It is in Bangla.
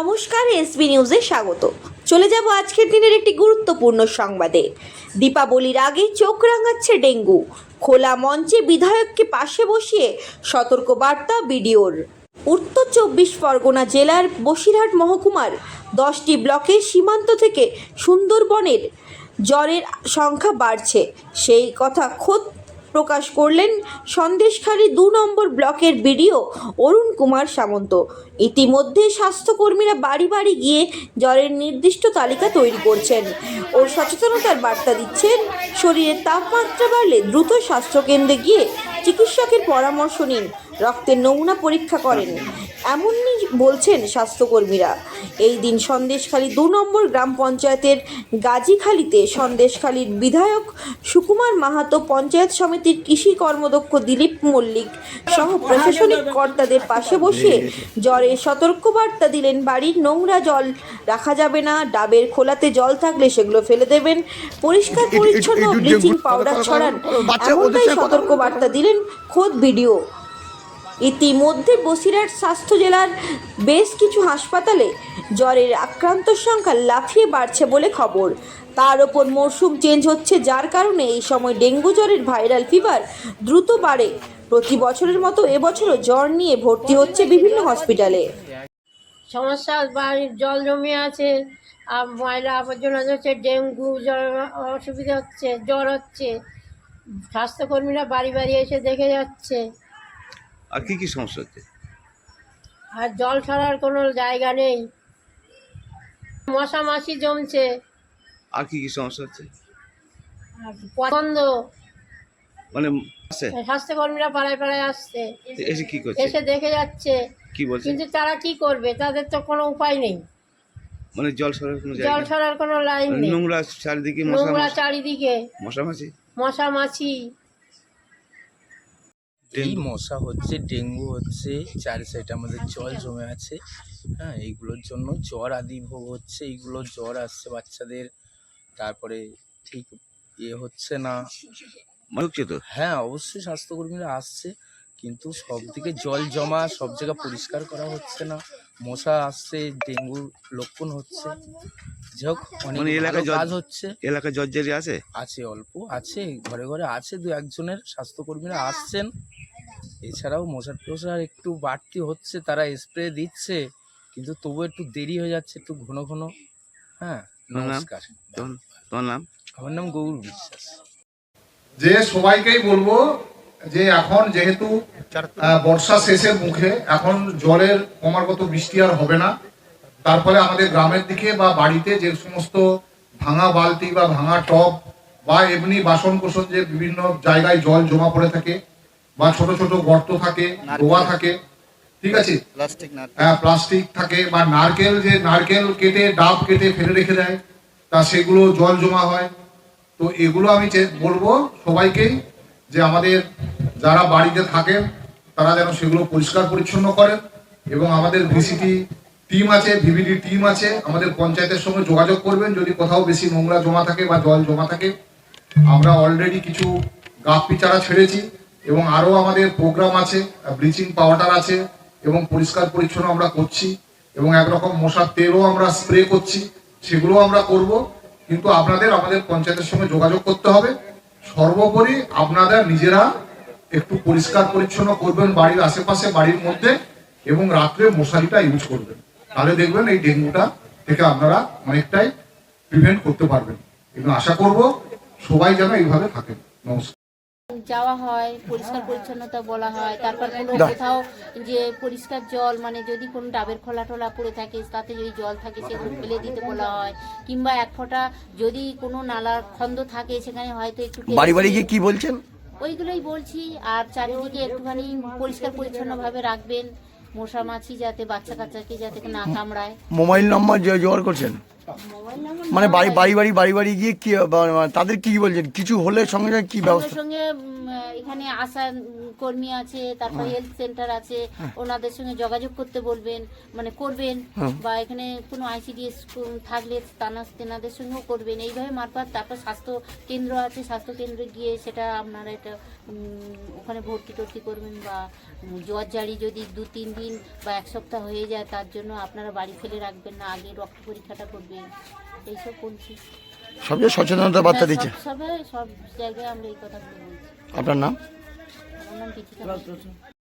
নমস্কার, এসবি নিউজে স্বাগত। চলে যাব আজকের দিনের একটি গুরুত্বপূর্ণ সংবাদে। দীপাবলির আগে চোখ রাঙাচ্ছে ডেঙ্গু। খোলা মঞ্চে বিধায়ককে পাশে বসিয়ে সতর্ক বার্তা বিডিওর। উত্তর চব্বিশ পরগনা জেলার বসিরহাট মহকুমার দশটি ব্লকের সীমান্ত থেকে সুন্দরবনের জ্বরের সংখ্যা বাড়ছে। সেই কথা খোদ প্রকাশ করলেন সন্দেশখালী দু নম্বর ব্লকের বিডিও অরুণ কুমার সামন্ত। ইতিমধ্যে স্বাস্থ্যকর্মীরা বাড়ি বাড়ি গিয়ে জ্বরের নির্দিষ্ট তালিকা তৈরি করছেন ও সচেতনতার বার্তা দিচ্ছেন। শরীরের তাপমাত্রা বাড়লে দ্রুত স্বাস্থ্যকেন্দ্রে গিয়ে চিকিৎসকের পরামর্শ নিন। রক্তের নমুনা পরীক্ষা করেন এমনই বলছেন স্বাস্থ্যকর্মীরা এই দিন সন্দেশখালী দু নম্বর গ্রাম পঞ্চায়েতের গাজীখালীতে সন্দেশখালীর বিধায়ক সুকুমার মাহাতো পঞ্চায়েত সমিতির কৃষি কর্মদক্ষ দিলীপ মল্লিক সহ প্রশাসনিক কর্তাদের পাশে বসে জ্বরে সতর্কবার্তা দিলেন বাড়ির নোংরা জল রাখা যাবে না ডাবের খোলাতে জল থাকলে সেগুলো ফেলে দেবেন পরিষ্কার পরিচ্ছন্ন ব্লিচিং পাউডার ছড়ান এমনটাই সতর্কবার্তা দিলেন খোদ ভিডিও ইতিমধ্যে বসিরহাট স্বাস্থ্য জেলার বেশ কিছু হাসপাতালে জ্বরের আক্রান্ত সংখ্যা লাফিয়ে বাড়ছে বলে খবর। তার ওপর মরশুম চেঞ্জ হচ্ছে, যার কারণে এই সময় ডেঙ্গু জ্বরের ভাইরাল ফিভার দ্রুত বাড়ে। প্রতি বছরের মতো এবছরও জ্বর নিয়ে ভর্তি হচ্ছে বিভিন্ন হসপিটালে। সমস্যা, বাড়ির জল জমে আছে আর ময়লা আবর্জনা হচ্ছে, ডেঙ্গু জ্বর, অসুবিধা হচ্ছে, জ্বর হচ্ছে। স্বাস্থ্যকর্মীরা বাড়ি বাড়ি এসে দেখে যাচ্ছে। আর কি কি সমস্যা হচ্ছে? আর জল ছাড়ার কোনো জায়গা নেই। মশা মাছি জমছে। আর কি কি সমস্যা হচ্ছে? আর মানে স্বাস্থ্যকর্মীরা পাড়ায় পাড়ায় আসছে। এসে কি করছে? এসে দেখে যাচ্ছে। কি বলছে? কিন্তু তারা কি করবে? তাদের তো কোনো উপায় নেই। মানে জল সরার কোনো জল ছড়ার কোনো লাইন মানে নেই। নোংরা চারিদিকে মশা নোংরা চারিদিকে। মশা মাছি মশা মাছি এই মশা হচ্ছে ডেঙ্গু হচ্ছে চারি সাইডে আমাদের জল জমে আছে হ্যাঁ এইগুলোর জন্য জ্বর আদি ভোগ হচ্ছে এইগুলো জ্বর আসছে বাচ্চাদের তারপরে ঠিক ইয়ে হচ্ছে না। ঢুকছে তো হ্যাঁ অবশ্যই স্বাস্থ্যকর্মীরা আসছে কিন্তু সব দিকে জল জমা সব জায়গা পরিষ্কার করা হচ্ছে না। মশা আসছে ডেঙ্গুর লক্ষণ হচ্ছে। যাই হোক অনেক মানে এলাকায় কাজ হচ্ছে। এলাকায় জর্জারি আছে? আছে অল্প আছে ঘরে ঘরে আছে দু একজনের স্বাস্থ্যকর্মীরা আসছেন। এছাড়াও মশার টশার একটু বাড়তি হচ্ছে তারা স্প্রে দিচ্ছে কিন্তু তবু একটু দেরি হয়ে যাচ্ছে একটু ঘন ঘন। হ্যাঁ নমস্কার। তোমার নাম আমার নাম গৌর বিশ্বাস। যে সবাইকেই বলব যে এখন যেহেতু আহ, বর্ষা শেষের মুখে এখন জলের ক্রমাগত বৃষ্টি আর হবে না। তারপরে আমাদের গ্রামের দিকে বা বাড়িতে যে সমস্ত ভাঙা বালতি বা ভাঙা টব বা এমনি বাসন কোসন যে বিভিন্ন জায়গায় জল জমা পড়ে থাকে বা ছোট ছোট গর্ত থাকে ডোবা থাকে ঠিক আছে? হ্যাঁ প্লাস্টিক থাকে বা নারকেল যে নারকেল কেটে ডাব কেটে ফেলে রেখে দেয় তা সেগুলো জল জমা হয়। তো এগুলো আমি বলব সবাইকেই যে আমাদের যারা বাড়িতে থাকেন তারা যেন সেগুলো পরিষ্কার পরিচ্ছন্ন করেন এবং আমাদের ভিসিটি টিম আছে ভিভিডি টিম আছে আমাদের পঞ্চায়েতের সঙ্গে যোগাযোগ করবেন। যদি কোথাও বেশি নোংরা জমা থাকে বা জল জমা থাকে আমরা অলরেডি কিছু গাপ্পি পিচারা ছেড়েছি। এবং আরও আমাদের প্রোগ্রাম আছে ব্লিচিং পাউডার আছে, এবং পরিষ্কার পরিচ্ছন্ন আমরা করছি, এবং একরকম মশার তেলও আমরা স্প্রে করছি সেগুলো আমরা করব। কিন্তু আপনাদের, আমাদের পঞ্চায়েতের সঙ্গে যোগাযোগ করতে হবে। সর্বোপরি আপনারা নিজেরা একটু পরিষ্কার পরিচ্ছন্ন করবেন বাড়ির আশেপাশে, বাড়ির মধ্যে, এবং রাত্রে মশারিটা ইউজ করবেন। তাহলে দেখবেন এই ডেঙ্গুটা থেকে আপনারা অনেকটাই প্রিভেন্ট করতে পারবেন। এবং আশা করব সবাই যেন এইভাবে থাকেন। নমস্কার। যাওয়া হয় পরিষ্কার পরিচ্ছন্নতা বলা হয় তারপর কোনো কোথাও যে পরিষ্কার জল মানে যদি কোনো ডাবের খোলা টোলা পড়ে থাকে তাতে যদি জল থাকে সেগুলো ফেলে দিতে বলা হয়। কিংবা এক ফোঁটা যদি কোনো নালার খন্দ থাকে সেখানে হয়তো একটু বাড়ি বাড়ি গিয়ে কি বলছেন? ওইগুলোই বলছি আর চারিদিকে একটুখানি পরিষ্কার পরিচ্ছন্নভাবে রাখবেন মশা মাছি যাতে বাচ্চা কাচ্চাকে যাতে না কামড়ায়। মোবাইল নম্বর যে জোগাড় করছেন? মানে বাড়ি বাড়ি বাড়ি বাড়ি বাড়ি গিয়ে কি তাদের কি বলছেন? কিছু হলে সঙ্গে সঙ্গে কি ব্যবস্থা? সঙ্গে এখানে আশা কর্মী আছে তারপর হেলথ সেন্টার আছে ওনাদের সঙ্গে যোগাযোগ করতে বলবেন মানে করবেন বা এখানে কোনো আইসিডিএস থাকলে তানা তেনাদের সঙ্গেও করবেন। এইভাবে মারফত তারপর স্বাস্থ্য কেন্দ্র আছে স্বাস্থ্য কেন্দ্রে গিয়ে সেটা আপনারা এটা ওখানে ভর্তি টর্তি করবেন বা জ্বর জারি যদি দু তিন দিন বা এক সপ্তাহ হয়ে যায় তার জন্য আপনারা বাড়ি ফেলে রাখবেন না আগে রক্ত পরীক্ষাটা করবেন। এইসব বলছি। সবচেয়ে সচেতনতা বার্তা হ্যাঁ, দিচ্ছে। সব সবাই সব জায়গায় আমরা এই কথাগুলো বলছি। আপনার নাম?